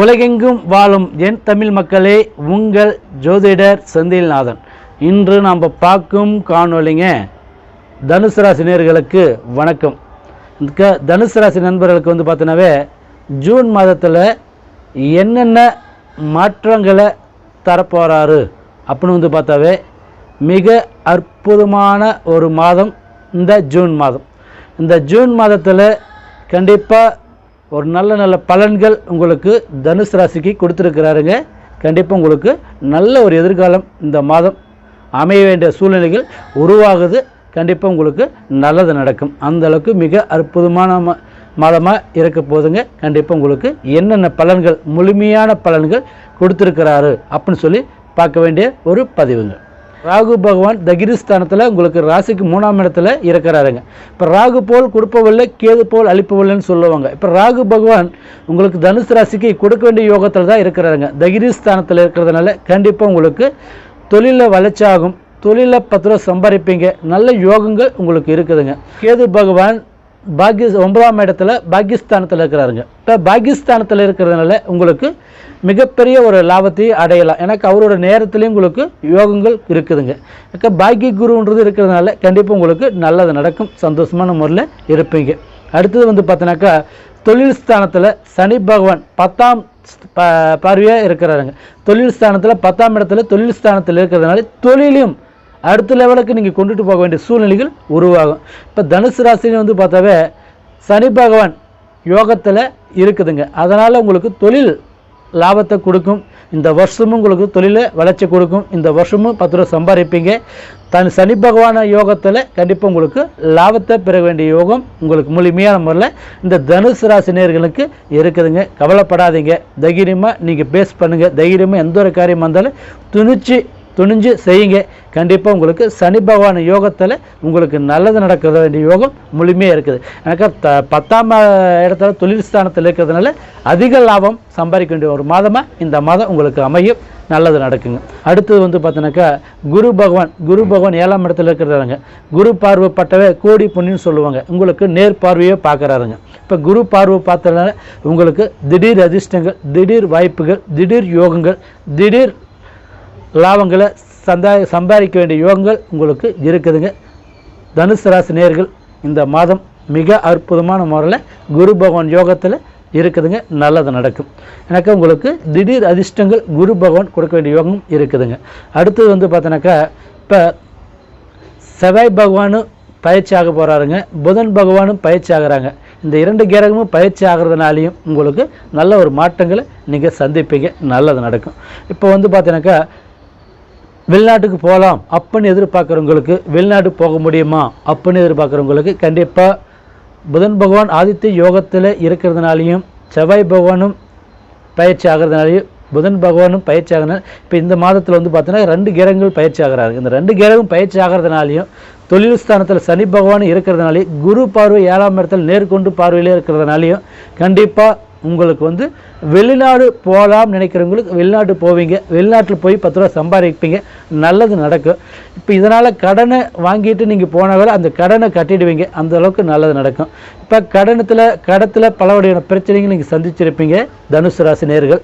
உலகெங்கும் வாழும் என் தமிழ் மக்களே உங்கள் ஜோதிடர் செந்தில்நாதன். இன்று நாம் பார்க்கும் காணொலிங்க தனுசு ராசி நேர்களுக்கு வணக்கம். க தனுசு ராசி நண்பர்களுக்கு வந்து பார்த்தீங்கன்னாவே ஜூன் மாதத்தில் என்னென்ன மாற்றங்களை தரப்போகிறாரு அப்படின்னு வந்து பார்த்தாவே மிக அற்புதமான ஒரு மாதம் இந்த ஜூன் மாதம். இந்த ஜூன் மாதத்தில் கண்டிப்பாக ஒரு நல்ல நல்ல பலன்கள் உங்களுக்கு தனுசு ராசிக்கு கொடுத்துருக்கிறாருங்க. கண்டிப்பாக உங்களுக்கு நல்ல ஒரு எதிர்காலம் இந்த மாதம் அமைய வேண்டிய சூழ்நிலைகள் உருவாகுது. கண்டிப்பாக உங்களுக்கு நல்லது நடக்கும். அந்தளவுக்கு மிக அற்புதமான ம மாதமாக இருக்க போதுங்க. கண்டிப்பாக உங்களுக்கு என்னென்ன பலன்கள் முழுமையான பலன்கள் கொடுத்துருக்கிறாரு அப்படின்னு சொல்லி பார்க்க வேண்டிய ஒரு பதிவுங்க. ராகு பகவான் தகிரிஸ்தானத்தில் உங்களுக்கு ராசிக்கு மூணாம் இடத்துல இருக்கிறாருங்க. இப்போ ராகு போல் கொடுப்பவில்லை கேது போல் அழிப்பவில்லைன்னு சொல்லுவாங்க. இப்போ ராகு பகவான் உங்களுக்கு தனுசு ராசிக்கு கொடுக்க வேண்டிய யோகத்தில் தான் இருக்கிறாருங்க. தகிரிஸ்தானத்தில் இருக்கிறதுனால கண்டிப்பாக உங்களுக்கு தொழிலில் வளர்ச்சியாகும் தொழிலில் பத்து ரூபா சம்பாதிப்பீங்க நல்ல யோகங்கள் உங்களுக்கு இருக்குதுங்க. கேது பகவான் பாகிய ஒன்பதாம் இடத்துல பாகிஸ்தானத்தில் இருக்கிறாருங்க. இப்போ பாகிஸ்தானத்தில் இருக்கிறதுனால உங்களுக்கு மிகப்பெரிய ஒரு லாபத்தையும் அடையலாம். எனக்கு அவரோட நேரத்துலேயும் உங்களுக்கு யோகங்கள் இருக்குதுங்க. எனக்கு பாக்கிய குருன்றது இருக்கிறதுனால கண்டிப்பாக உங்களுக்கு நல்லது நடக்கும். சந்தோஷமான முறையில் இருப்பீங்க. அடுத்தது வந்து பார்த்தீங்கன்னாக்கா தொழில் ஸ்தானத்தில் சனி பகவான் பத்தாம் ப பார்வையாக இருக்கிறாருங்க. தொழில் ஸ்தானத்தில் பத்தாம் இடத்துல தொழில் ஸ்தானத்தில் இருக்கிறதுனால தொழிலையும் அடுத்த லெவலுக்கு நீங்கள் கொண்டுட்டு போக வேண்டிய சூழ்நிலைகள் உருவாகும். இப்போ தனுசு ராசின்னு வந்து பார்த்தாவே சனி பகவான் யோகத்தில் இருக்குதுங்க. அதனால் உங்களுக்கு தொழில் லாபத்தை கொடுக்கும். இந்த வருஷமும் உங்களுக்கு தொழிலை வளர்ச்சி கொடுக்கும். இந்த வருஷமும் பத்து ரூபா சம்பாதிப்பீங்க. தன் சனி பகவான யோகத்தில் கண்டிப்பாக உங்களுக்கு லாபத்தை பெற வேண்டிய யோகம் உங்களுக்கு முழுமையான முறையில் இந்த தனுசு ராசி நேர்களுக்கு இருக்குதுங்க. கவலைப்படாதீங்க. தைரியமாக நீங்கள் பேஸ் பண்ணுங்கள் தைரியமாக எந்த ஒரு காரியமாக இருந்தாலும் துணிச்சு துணிஞ்சு செய்யுங்க. கண்டிப்பாக உங்களுக்கு சனி பகவான் யோகத்தில் உங்களுக்கு நல்லது நடக்கிற வேண்டிய யோகம் முழுமையாக இருக்குது. எனக்கு த பத்தாம் இடத்துல தொழில் ஸ்தானத்தில் இருக்கிறதுனால அதிக லாபம் சம்பாதிக்க வேண்டிய ஒரு மாதமாக இந்த மாதம் உங்களுக்கு அமையும். நல்லது நடக்குங்க. அடுத்தது வந்து பார்த்தீங்கன்னாக்கா குரு பகவான் குரு பகவான் ஏழாம் இடத்துல இருக்கிறாருங்க. குரு பார்வை பட்டவே கோடி புண்ணின்னு சொல்லுவாங்க. உங்களுக்கு நேர் பார்வையே பார்க்குறாருங்க இப்போ குரு பார்வை பார்த்ததுனால உங்களுக்கு திடீர் அதிர்ஷ்டங்கள் திடீர் வாய்ப்புகள் திடீர் யோகங்கள் திடீர் லாபங்களை சந்தா சம்பாதிக்க வேண்டிய யோகங்கள் உங்களுக்கு இருக்குதுங்க. தனுசு ராசி நேர்கள் இந்த மாதம் மிக அற்புதமான முறையில் குரு பகவான் யோகத்தில் இருக்குதுங்க. நல்லது நடக்கும். எனக்கு உங்களுக்கு திடீர் அதிர்ஷ்டங்கள் குரு பகவான் கொடுக்க வேண்டிய யோகம் இருக்குதுங்க. அடுத்தது வந்து பார்த்தோன்னாக்கா இப்போ செவ்வாய் பகவானும் பயிற்சி ஆக போகிறாருங்க புதன் பகவானும் பயிற்சி ஆகிறாங்க. இந்த இரண்டு கிரகமும் பயிற்சி ஆகிறதுனாலையும் உங்களுக்கு நல்ல ஒரு மாற்றங்களை நீங்கள் சந்திப்பீங்க. நல்லது நடக்கும். இப்போ வந்து பார்த்தீங்கன்னாக்கா வெளிநாட்டுக்கு போகலாம் அப்படின்னு எதிர்பார்க்குறவங்களுக்கு வெளிநாட்டுக்கு போக முடியுமா அப்படின்னு எதிர்பார்க்குறவங்களுக்கு கண்டிப்பாக புதன் பகவான் ஆதித்ய யோகத்தில் இருக்கிறதுனாலையும் செவ்வாய் பகவானும் பயிற்சி ஆகிறதுனாலையும் புதன் பகவானும் பயிற்சி ஆகிறதுனால இப்போ இந்த மாதத்தில் வந்து பார்த்தீங்கன்னா ரெண்டு கிரகங்கள் பயிற்சி ஆகிறாரு. இந்த ரெண்டு கிரகம் பயிற்சி ஆகிறதுனாலையும் தொழில் ஸ்தானத்தில் சனி பகவான் இருக்கிறதுனாலையும் குரு பார்வை ஏழாம் இடத்தில் நேர்கொண்டு பார்வையிலே இருக்கிறதுனாலையும் கண்டிப்பாக உங்களுக்கு வந்து வெளிநாடு போகலாம்னு நினைக்கிறவங்களுக்கு வெளிநாட்டு போவீங்க. வெளிநாட்டில் போய் பத்து ரூபா சம்பாதிப்பீங்க. நல்லது நடக்கும். இப்போ இதனால் கடனை வாங்கிட்டு நீங்கள் போனாலும் அந்த கடனை கட்டிடுவீங்க. அந்த அளவுக்கு நல்லது நடக்கும். இப்போ கடனத்தில் கடத்தில் பல வகையான பிரச்சனைகள் நீங்கள் சந்திச்சிருப்பீங்க. தனுசு ராசி நேர்கள்.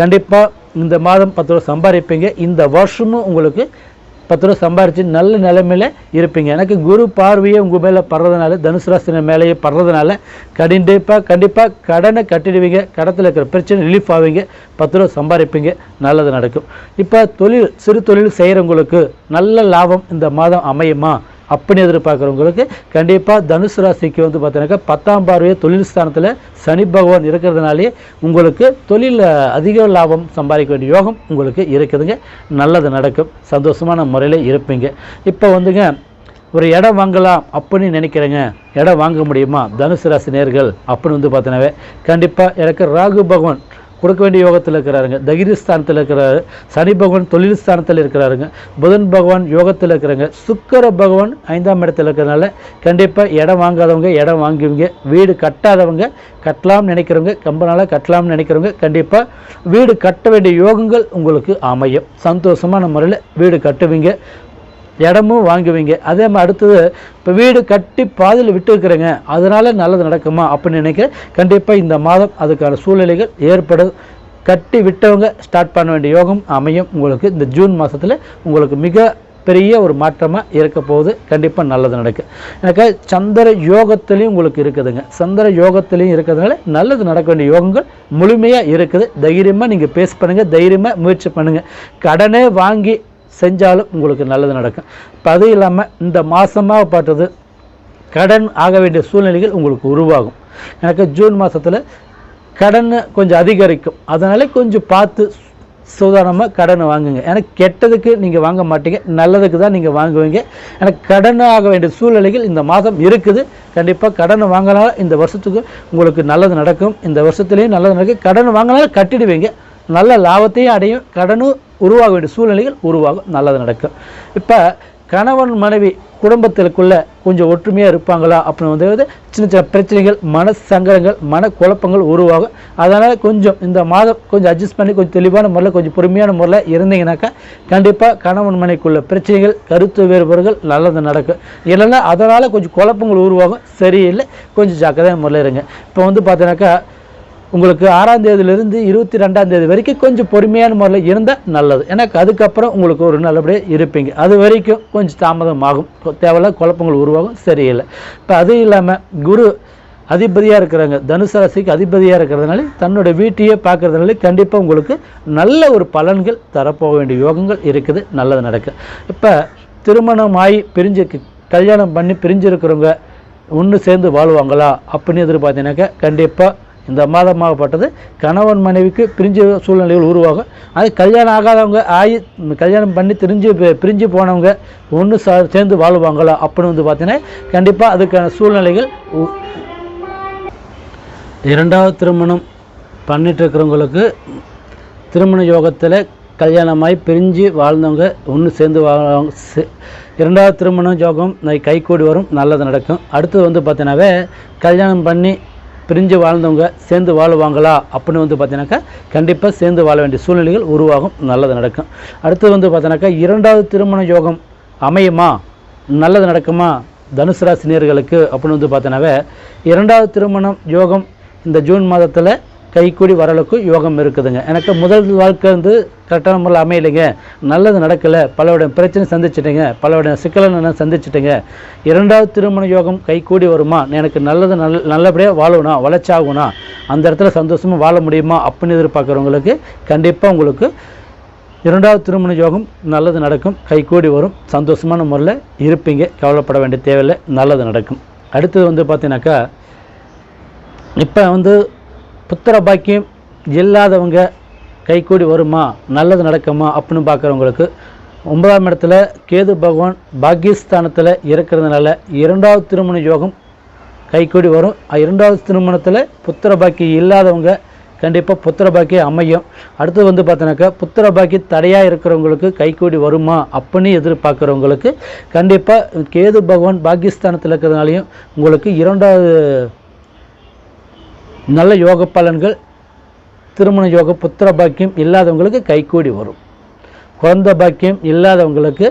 கண்டிப்பாக இந்த மாதம் பத்து ரூபா சம்பாதிப்பீங்க. இந்த வருஷமும் உங்களுக்கு பத்து ரூபா சம்பாரித்து நல்ல நிலைமையில் இருப்பீங்க. எனக்கு குரு பார்வையே உங்கள் மேலே படுறதுனால தனுசு ராசின மேலேயே படுறதுனால கண்டிப்பாக கண்டிப்பாக கடனை கட்டிடுவீங்க. கடத்தில் இருக்கிற பிரச்சனை ரிலீஃப் ஆவீங்க. பத்து ரூபா சம்பாதிப்பீங்க நல்லது நடக்கும். இப்போ தொழில் சிறு தொழில் செய்கிறவங்களுக்கு நல்ல லாபம் இந்த மாதம் அமையுமா? அப்படின்னு எதிர்பார்க்குறவங்களுக்கு கண்டிப்பாக தனுசு ராசிக்கு வந்து பார்த்தீங்கன்னாக்கா பத்தாம் பார்வையை தொழில் ஸ்தானத்தில் சனி பகவான் இருக்கிறதுனாலே உங்களுக்கு தொழிலில் அதிக லாபம் சம்பாதிக்க வேண்டிய யோகம் உங்களுக்கு இருக்குதுங்க. நல்லது நடக்கும். சந்தோஷமான முறையில் இருப்பீங்க. இப்போ வந்துங்க ஒரு இடம் வாங்கலாம் அப்படின்னு நினைக்கிறேங்க. இடம் வாங்க முடியுமா? தனுசு ராசி நேர்கள் அப்படின்னு வந்து பார்த்தினாவே கண்டிப்பாக எனக்கு ராகு பகவான் கொடுக்க வேண்டிய யோகத்தில் இருக்கிறாருங்க. தகிரிஸ்தானத்தில் இருக்கிறாரு. சனி பகவான் தொழில் ஸ்தானத்தில் இருக்கிறாருங்க. புதன் பகவான் யோகத்தில் இருக்கிறாங்க. சுக்கர பகவான் ஐந்தாம் இடத்துல இருக்கிறனால கண்டிப்பாக இடம் வாங்காதவங்க இடம் வாங்குவீங்க. வீடு கட்டாதவங்க கட்டலாம்னு நினைக்கிறவங்க ரொம்ப நாளாக கட்டலாம்னு நினைக்கிறவங்க கண்டிப்பாக வீடு கட்ட வேண்டிய யோகங்கள் உங்களுக்கு அமையும். சந்தோஷமான முறையில் வீடு கட்டுவீங்க. இடமும் வாங்குவீங்க. அதே மாதிரி அடுத்தது இப்போ வீடு கட்டி பாதியில் விட்டு இருக்கிறேங்க அதனால் நல்லது நடக்குமா அப்படின்னு நினைக்க கண்டிப்பாக இந்த மாதம் அதுக்கான சூழ்நிலைகள் ஏற்படும் கட்டி விட்டவங்க ஸ்டார்ட் பண்ண வேண்டிய யோகம் அமையும். உங்களுக்கு இந்த ஜூன் மாதத்தில் உங்களுக்கு மிக பெரிய ஒரு மாற்றமாக இருக்க போகுது. கண்டிப்பாக நல்லது நடக்கும் எனக்கு சந்திர யோகத்துலேயும் உங்களுக்கு இருக்குதுங்க. சந்திர யோகத்துலேயும் இருக்கிறதுனால நல்லது நடக்க வேண்டிய யோகங்கள் முழுமையாக இருக்குது. தைரியமாக நீங்கள் பேஸ் பண்ணுங்கள் தைரியமாக முயற்சி பண்ணுங்கள் கடனே வாங்கி செஞ்சாலும் உங்களுக்கு நல்லது நடக்கும். இப்போ அதுவும் இல்லாமல் இந்த மாதமாக பார்த்தது கடன் ஆக வேண்டிய சூழ்நிலைகள் உங்களுக்கு உருவாகும். எனக்கு ஜூன் மாதத்தில் கடன் கொஞ்சம் அதிகரிக்கும். அதனால் கொஞ்சம் பார்த்து சூதானமாக கடன் வாங்குங்க. ஏன்னா கெட்டதுக்கு நீங்கள் வாங்க மாட்டீங்க நல்லதுக்கு தான் நீங்கள் வாங்குவீங்க. எனக்கு கடன் ஆக வேண்டிய சூழ்நிலைகள் இந்த மாதம் இருக்குது. கண்டிப்பாக கடன் வாங்கினாலும் இந்த வருஷத்துக்கு உங்களுக்கு நல்லது நடக்கும். இந்த வருஷத்துலேயும் நல்லது நடக்கும். கடன் வாங்கினாலும் கட்டிடுவீங்க. நல்ல லாபத்தையும் அடையும். கடனும் உருவாக வேண்டிய சூழ்நிலைகள் உருவாகும். நல்லது நடக்கும். இப்போ கணவன் மனைவி குடும்பத்திற்குள்ள கொஞ்சம் ஒற்றுமையாக இருப்பாங்களா அப்படின்னு வந்து சின்ன சின்ன பிரச்சனைகள் மன சங்கடங்கள் மன குழப்பங்கள் உருவாகும். அதனால் கொஞ்சம் இந்த மாதம் கொஞ்சம் அட்ஜஸ்ட் பண்ணி கொஞ்சம் தெளிவான முறையில் கொஞ்சம் பொறுமையான முறையில் இருந்தீங்கன்னாக்கா கண்டிப்பாக கணவன் மனைக்குள்ள பிரச்சனைகள் கருத்து வேறுபாடுகள் நல்லது நடக்கும். இல்லைன்னா அதனால் கொஞ்சம் குழப்பங்கள் உருவாகும். சரியில்லை. கொஞ்சம் ஜாக்கிரதையான முறையில் இருங்க. இப்போ வந்து பார்த்தீங்கன்னாக்கா உங்களுக்கு ஆறாம் தேதியிலிருந்து இருபத்தி ரெண்டாம் தேதி வரைக்கும் கொஞ்சம் பொறுமையான முறையில் இருந்தால் நல்லது. எனக்கு அதுக்கப்புறம் உங்களுக்கு ஒரு நல்லபடியாக இருப்பீங்க. அது வரைக்கும் கொஞ்சம் தாமதம் ஆகும் தேவையில்ல குழப்பங்கள் உருவாகும் சரியில்லை. இப்போ அதுவும் இல்லாமல் குரு அதிபதியாக இருக்கிறாங்க. தனுசு ராசிக்கு அதிபதியாக இருக்கிறதுனால தன்னோட வீட்டையே பார்க்குறதுனால கண்டிப்பாக உங்களுக்கு நல்ல ஒரு பலன்கள் தரப்போக வேண்டிய யோகங்கள் இருக்குது. நல்லது நடக்கும் இப்போ திருமணம் ஆகி பிரிஞ்சு கல்யாணம் பண்ணி பிரிஞ்சிருக்கிறவங்க ஒன்று சேர்ந்து வாழ்வாங்களா அப்படின்னு எதிர்பார்த்தீங்கன்னாக்கா கண்டிப்பாக இந்த மாதமாகப்பட்டது கணவன் மனைவிக்கு பிரிஞ்ச சூழ்நிலைகள் உருவாகும். அது கல்யாணம் ஆகாதவங்க ஆகி கல்யாணம் பண்ணி திரிஞ்சு பிரிஞ்சு போனவங்க ஒன்று சேர்ந்து வாழ்வாங்களா? அப்படின்னு வந்து பார்த்தீங்கன்னா கண்டிப்பாக அதுக்கான சூழ்நிலைகள் உ- இரண்டாவது திருமணம் பண்ணிட்டு இருக்கிறவங்களுக்கு திருமண யோகத்தில் கல்யாணமாகி பிரிஞ்சு வாழ்ந்தவங்க ஒன்று சேர்ந்து வாழ்வாங்க சே- இரண்டாவது திருமணம் யோகம் கை கூடி வரும். நல்லது நடக்கும். அடுத்தது வந்து பார்த்தீங்கன்னாவே கல்யாணம் பண்ணி பிரிஞ்சு வாழ்ந்தவங்க சேர்ந்து வாழுவாங்களா? அப்படின்னு வந்து பார்த்தீங்கன்னாக்கா கண்டிப்பாக சேர்ந்து வாழ வேண்டிய சூழ்நிலைகள் உருவாகும். நல்லது நடக்கும். அடுத்தது வந்து பார்த்தீங்கன்னாக்கா இரண்டாவது திருமண யோகம் அமையுமா? நல்லது நடக்குமா? தனுசு ராசினியர்களுக்கு அப்படின்னு வந்து பார்த்தீங்கன்னாவே இரண்டாவது திருமணம் யோகம் இந்த ஜூன் மாதத்தில் கைக்கூடி வரலுக்கு யோகம் இருக்குதுங்க. எனக்கு முதல் வாழ்க்கை வந்து கரெக்டான முறையில் அமையலைங்க. நல்லது நடக்கலை. பலவிட பிரச்சனை சந்திச்சிட்டேங்க. பலவிட சிக்கலை நான் சந்திச்சிட்டேங்க. இரண்டாவது திருமண யோகம் கைக்கூடி வருமா? எனக்கு நல்லது நல் நல்லபடியாக வாழணும் வளர்ச்சாகணும் அந்த இடத்துல சந்தோஷமாக வாழ முடியுமா? அப்படின்னு எதிர்பார்க்குறவங்களுக்கு கண்டிப்பாக உங்களுக்கு இரண்டாவது திருமண யோகம் நல்லது நடக்கும். கைகூடி வரும். சந்தோஷமான முறையில் இருப்பீங்க. கவலைப்பட வேண்டிய தேவையில்லை. நல்லது நடக்கும். அடுத்தது வந்து பார்த்தீங்கன்னாக்கா இப்போ வந்து புத்திர பாக்கியம் இல்லாதவங்க கைக்கூடி வருமா? நல்லது நடக்குமா? அப்படின்னு பார்க்குறவங்களுக்கு ஒன்பதாம் இடத்துல கேது பகவான் பாக்கியஸ்தானத்தில் இருக்கிறதுனால இரண்டாவது திருமண யோகம் கைக்கூடி வரும். இரண்டாவது திருமணத்தில் புத்திர பாக்கியம் இல்லாதவங்க கண்டிப்பாக புத்திர பாக்கியம் அமையும். அடுத்து வந்து பார்த்தோன்னாக்கா புத்திர பாக்கி தடையாக இருக்கிறவங்களுக்கு கைக்கூடி வருமா? அப்படின்னு எதிர்பார்க்குறவங்களுக்கு கண்டிப்பாக கேது பகவான் பாகிஸ்தானத்தில் இருக்கிறதுனாலையும் உங்களுக்கு இரண்டாவது நல்ல யோக பலன்கள் திருமண யோக புத்திர பாக்கியம் இல்லாதவங்களுக்கு கைகூடி வரும். குழந்த பாக்கியம் இல்லாதவங்களுக்கு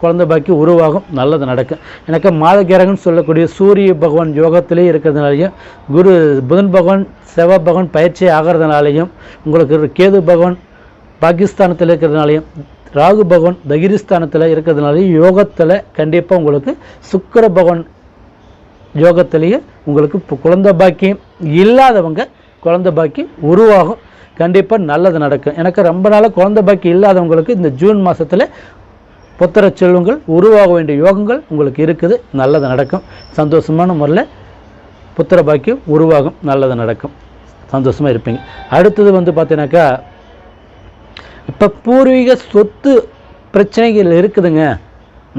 குழந்த பாக்கியம் உருவாகும் நல்லது நடக்கும். எனக்கு மாதகிரகன் சொல்லக்கூடிய சூரிய பகவான் யோகத்திலே இருக்கிறதுனாலையும் குரு புதன் பகவான் செவ்வாய் பகவான் பயிற்சி ஆகிறதுனாலையும் உங்களுக்கு ஒரு கேது பகவான் பாகிஸ்தானத்தில் இருக்கிறதுனாலையும் ராகு பகவான் தகிரிஸ்தானத்தில் இருக்கிறதுனாலையும் யோகத்தில் கண்டிப்பாக உங்களுக்கு சுக்கர பகவான் யோகத்திலேயே உங்களுக்கு இப்போ குழந்த பாக்கியம் இல்லாதவங்க குழந்த பாக்கியம் உருவாகும். கண்டிப்பாக நல்லது நடக்கும். எனக்கு ரொம்ப நாளாக குழந்த பாக்கியம் இல்லாதவங்களுக்கு இந்த ஜூன் மாதத்தில் புத்திர செல்வங்கள் உருவாக வேண்டிய யோகங்கள் உங்களுக்கு இருக்குது. நல்லது நடக்கும். சந்தோஷமான முறையில் புத்திர பாக்கியம் உருவாகும். நல்லது நடக்கும். சந்தோஷமாக இருப்பீங்க. அடுத்தது வந்து பார்த்தீங்கன்னாக்கா இப்போ பூர்வீக சொத்து பிரச்சனைகள் இருக்குதுங்க.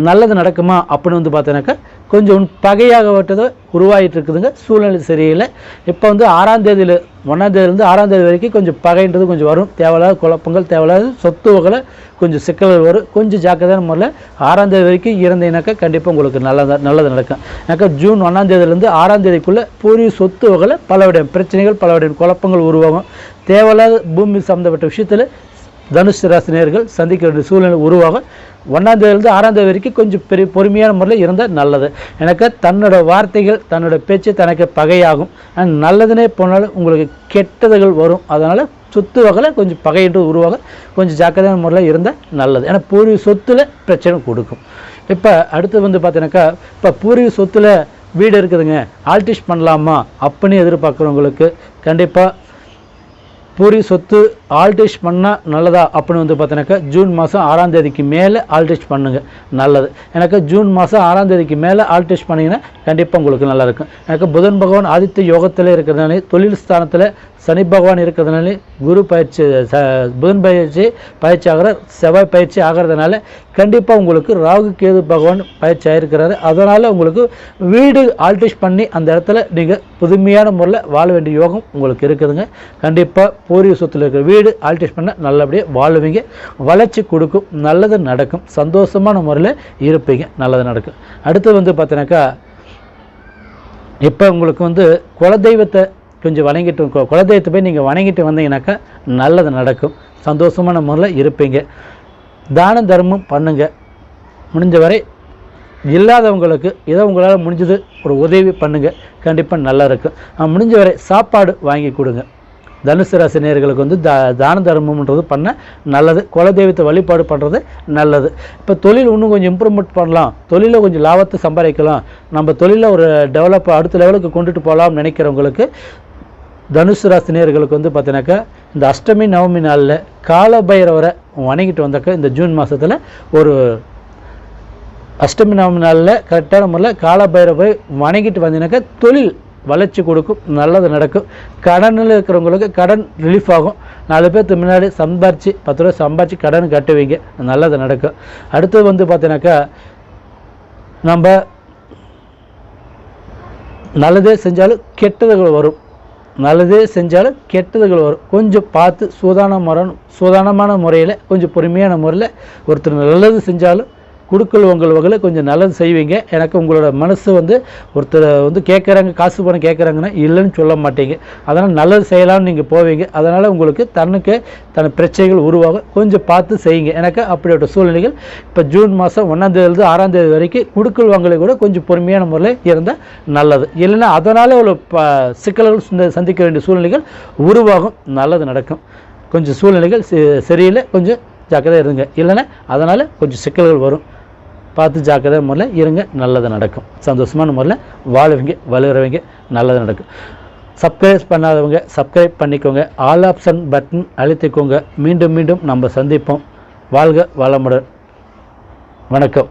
நல்லது நடக்குமா அப்படின்னு வந்து பார்த்தீங்கன்னாக்கா கொஞ்சம் பகையாகப்பட்டது உருவாகிட்டு இருக்குதுங்க. சூழ்நிலை சரியில்லை. இப்போ வந்து ஆறாம் தேதியில் ஒன்றாம் தேதியிலேருந்து ஆறாம் தேதி வரைக்கும் கொஞ்சம் பகைன்றது கொஞ்சம் வரும். தேவையில்லாத குழப்பங்கள் தேவையில்லாத சொத்து வகையில் கொஞ்சம் சிக்கல்கள் வரும். கொஞ்சம் ஜாக்கிரதையான முறையில் ஆறாம் தேதி வரைக்கும் இருந்தீங்கன்னாக்கா கண்டிப்பாக உங்களுக்கு நல்லதாக நல்லது நடக்கும். ஏன்னாக்கா ஜூன் ஒன்றாம் தேதியிலேருந்து ஆறாம் தேதிக்குள்ளே பூரிய சொத்து வகையில் பலவிடம் பிரச்சனைகள் பலவிடம் குழப்பங்கள் உருவாகும். தேவையில்லாத பூமி சம்மந்தப்பட்ட விஷயத்தில் தனுசு ராசினியர்கள் சந்திக்க வேண்டிய சூழ்நிலை உருவாகும். ஒன்றாம் ஆறாந்தேதி ஆறாம் தேதி வரைக்கும் கொஞ்சம் பெரிய பொறுமையான முறையில் இருந்தால் நல்லது. எனக்கு தன்னோட வார்த்தைகள் தன்னோட பேச்சு தனக்கு பகையாகும். ஆனால் நல்லதுனே போனாலும் உங்களுக்கு கெட்டதுகள் வரும். அதனால் சொத்து வகையில் கொஞ்சம் பகையிட்டு உருவாக கொஞ்சம் ஜாக்கிரதையான முறையில் இருந்தால் நல்லது. ஏன்னா பூர்வீக சொத்தில் பிரச்சனை கொடுக்கும். இப்போ அடுத்து வந்து பார்த்தீங்கன்னாக்கா இப்போ பூர்வீக சொத்தில் வீடு இருக்குதுங்க. ஆல்டிஷ் பண்ணலாமா? அப்படின்னு எதிர்பார்க்குறவங்களுக்கு கண்டிப்பாக பூரி சொத்து ஆல்டேஷ் பண்ணால் நல்லதா அப்படின்னு வந்து பார்த்தீங்கன்னாக்கா ஜூன் மாதம் ஆறாம் தேதிக்கு மேலே ஆல்டேஷ் பண்ணுங்க. நல்லது. எனக்கு ஜூன் மாதம் ஆறாம் தேதிக்கு மேலே ஆல்டிஷ் பண்ணிங்கன்னா கண்டிப்பாக உங்களுக்கு நல்லா இருக்கும். எனக்கு புதன் பகவான் ஆதித்ய யோகத்தில் இருக்கிறதுனாலே தொழில் ஸ்தானத்தில் சனி பகவான் இருக்கிறதுனால குரு பயிற்சி ச புதன் பயிற்சி பயிற்சி ஆகிற செவ்வாய் பயிற்சி ஆகிறதுனால கண்டிப்பாக உங்களுக்கு ராகு கேது பகவான் பயிற்சி ஆகிருக்கிறாரு அதனால் உங்களுக்கு வீடு ஆல்டிஷ் பண்ணி அந்த இடத்துல நீங்கள் புதுமையான முறையில் வாழ வேண்டிய யோகம் உங்களுக்கு இருக்குதுங்க. கண்டிப்பாக பூர்வீக சொத்தில் இருக்கிற வீடு ஆல்டிஷ் பண்ண நல்லபடியாக வாழுவீங்க. வளர்ச்சி கொடுக்கும் நல்லது நடக்கும் சந்தோஷமான முறையில் இருப்பீங்க நல்லது நடக்கும். அடுத்து வந்து பார்த்தீங்கன்னாக்கா இப்போ உங்களுக்கு வந்து குலதெய்வத்தை கொஞ்சம் வணங்கிட்டு குலதெய்வத்தை போய் நீங்கள் வணங்கிட்டு வந்தீங்கன்னாக்கா நல்லது நடக்கும் சந்தோஷமான முறையில் இருப்பீங்க. தான தர்மம் பண்ணுங்க. முடிஞ்ச வரை இல்லாதவங்களுக்கு ஏதோ உங்களால் முடிஞ்சது ஒரு உதவி பண்ணுங்கள் கண்டிப்பாக நல்லா இருக்கும். முடிஞ்ச வரை சாப்பாடு வாங்கி கொடுங்க. தனுசு ராசி நேர்களுக்கு வந்து தா தான தர்மம்ன்றது பண்ண நல்லது. குலதெய்வத்தை வழிபாடு பண்ணுறது நல்லது. இப்போ தொழில் இன்னும் கொஞ்சம் இம்ப்ரூவ்மெண்ட் பண்ணலாம். தொழிலில் கொஞ்சம் லாபத்தை சம்பாதிக்கலாம். நம்ம தொழிலை ஒரு டெவலப் அடுத்த லெவலுக்கு கொண்டுட்டு போகலாம்னு நினைக்கிறவங்களுக்கு தனுசு ராசி நேர்களுக்கு வந்து பார்த்தீங்கன்னாக்கா இந்த அஷ்டமி நவமி நாளில் காலபைரவரை வணங்கிட்டு வந்தாக்கா இந்த ஜூன் மாதத்தில் ஒரு அஷ்டமி நவமி நாளில் கரெக்டான முறையில் காலபைரவை வணங்கிட்டு வந்தீங்கன்னாக்கா தொழில் வளர்ச்சி கொடுக்கும் நல்லது நடக்கும். கடனில் இருக்கிறவங்களுக்கு கடன் ரிலீஃப் ஆகும். நாலு பேர்த்து முன்னாடி சம்பாரித்து பத்து ரூபா சம்பாரித்து கடன் கட்டுவீங்க. நல்லது நடக்கும். அடுத்தது வந்து பார்த்தீங்கன்னாக்கா நம்ம நல்லதே செஞ்சாலும் கெட்டதுகள் வரும். நல்லதே செஞ்சாலும் கெட்டதுகள் வரும். கொஞ்சம் பார்த்து சூதான முறை சூதானமான முறையில் கொஞ்சம் பொறுமையான முறையில் ஒருத்தர் நல்லது செஞ்சாலும் குடுக்கல் உங்கள் வகையில் கொஞ்சம் நல்லது செய்வீங்க. எனக்கு உங்களோட மனசு வந்து ஒருத்தர் வந்து கேட்குறாங்க காசு பணம் கேட்குறாங்கன்னா இல்லைன்னு சொல்ல மாட்டீங்க. அதனால் நல்லது செய்யலாம்னு நீங்கள் போவீங்க. அதனால் உங்களுக்கு தன்னுக்கு தன் பிரச்சனைகள் உருவாகும். கொஞ்சம் பார்த்து செய்யுங்க. எனக்கு அப்படிப்பட்ட சூழ்நிலைகள். இப்போ ஜூன் மாதம் ஒன்றாந்தேதிலேருந்து ஆறாந்தேதி ஆறாம் தேதி வரைக்கும் குடுக்கல் வாங்கலை கூட கொஞ்சம் பொறுமையான முறையில் இருந்தால் நல்லது. இல்லைன்னா அதனால் ஒரு ப சிக்கல்கள் சந்திக்க வேண்டிய சூழ்நிலைகள் உருவாகும். நல்லது நடக்கும். கொஞ்சம் சூழ்நிலைகள் சரியில்லை. கொஞ்சம் ஜாக்கிரதையாக இருங்க. இல்லைன்னா அதனால் கொஞ்சம் சிக்கல்கள் வரும். பார்த்து ஜாக்கிரதை முறையில் இருங்க நல்லது நடக்கும். சந்தோஷமான முறையில் வாழ்வீங்க வளருவீங்க நல்லது நடக்கும். சப்ஸ்கிரைப் பண்ணாதவங்க சப்ஸ்கிரைப் பண்ணிக்கோங்க. ஆல் ஆப்ஷன் பட்டன் அழுத்திக்கோங்க. மீண்டும் மீண்டும் நம்ம சந்திப்போம். வாழ்க வளமுடன். வணக்கம்.